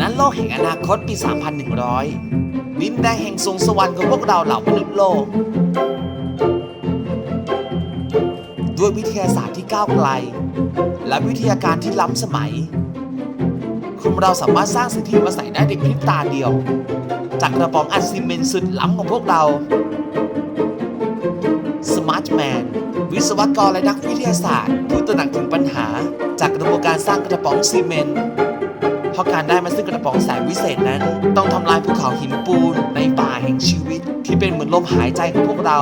นั้นโลกแห่งอนาคตปี 3100 ดินแดงแห่งสวงสวรรค์ของพวกเราเหล่ามนุษย์โลก ด้วยวิทยาศาสตร์ที่ก้าวไกล และวิทยาการที่ล้ำสมัย คุณเราสามารถสร้างสิ่งที่อยู่อาศัยได้ในพริบตาเดียว จากกระป๋องอัดซีเมนต์สุดล้ำของพวกเรา สมาร์ทแมน วิศวกรและนักวิทยาศาสตร์ ผู้ตระหนักถึงปัญหา จากกระบวนการสร้างกระป๋องซีเมนต์เพราะการได้มาซึ่งกระป๋องแสงวิเศษนั้น ต้องทำลายภูเขาหินปูนในป่าแห่งชีวิต ที่เป็นเหมือนลมหายใจของพวกเรา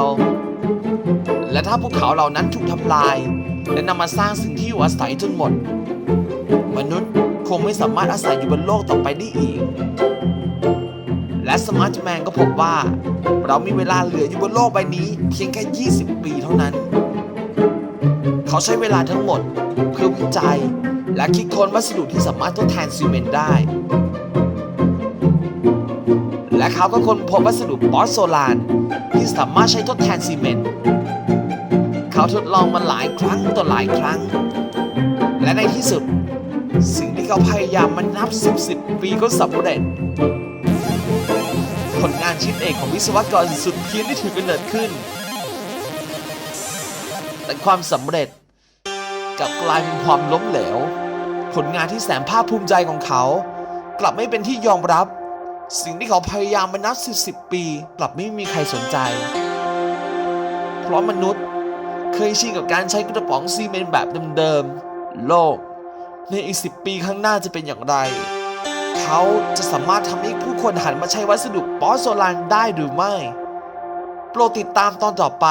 และถ้าภูเขาเหล่านั้นถูกทำลาย และนำมาสร้างสิ่งที่อยู่อาศัยจนหมด มนุษย์คงไม่สามารถอาศัยอยู่บนโลกต่อไปได้อีก และสมาร์ทแมนก็พบว่า เรามีเวลาเหลืออยู่บนโลกใบนี้ เพียงแค่ 20 ปี เขาใช้เวลาทั้งหมดเพื่อวิจัย และคิดค้นวัสดุที่สามารถทดแทนซีเมนต์ได้ และเขาก็ค้นพบวัสดุปอสโซลานที่สามารถใช้ทดแทนซีเมนต์ เขาทดลองมาหลายครั้งต่อหลายครั้ง และในที่สุด สิ่งที่เขาพยายามมานับสิบสิบปีก็สำเร็จ ผลงานชิ้นเอกของวิศวกรสุดเพี้ยนที่ถือกำเนิดขึ้น แต่ความสำเร็จ ลับกลายเป็นความล้มเหลว ผลงานที่แสนภาคภูมิใจของเขา กลับไม่เป็นที่ยอมรับ สิ่งที่เขาพยายามมานับสิบสิบปี กลับไม่มีใครสนใจ เพราะมนุษย์เคยชินกับการใช้กระป๋องซีเมนต์แบบเดิมๆ โลก ในอีกสิบปีข้างหน้าจะเป็นอย่างไร เขาจะสามารถทำให้ผู้คนหันมาใช้วัสดุปอโซลานได้หรือไม่ โปรดติดตามตอนต่อไป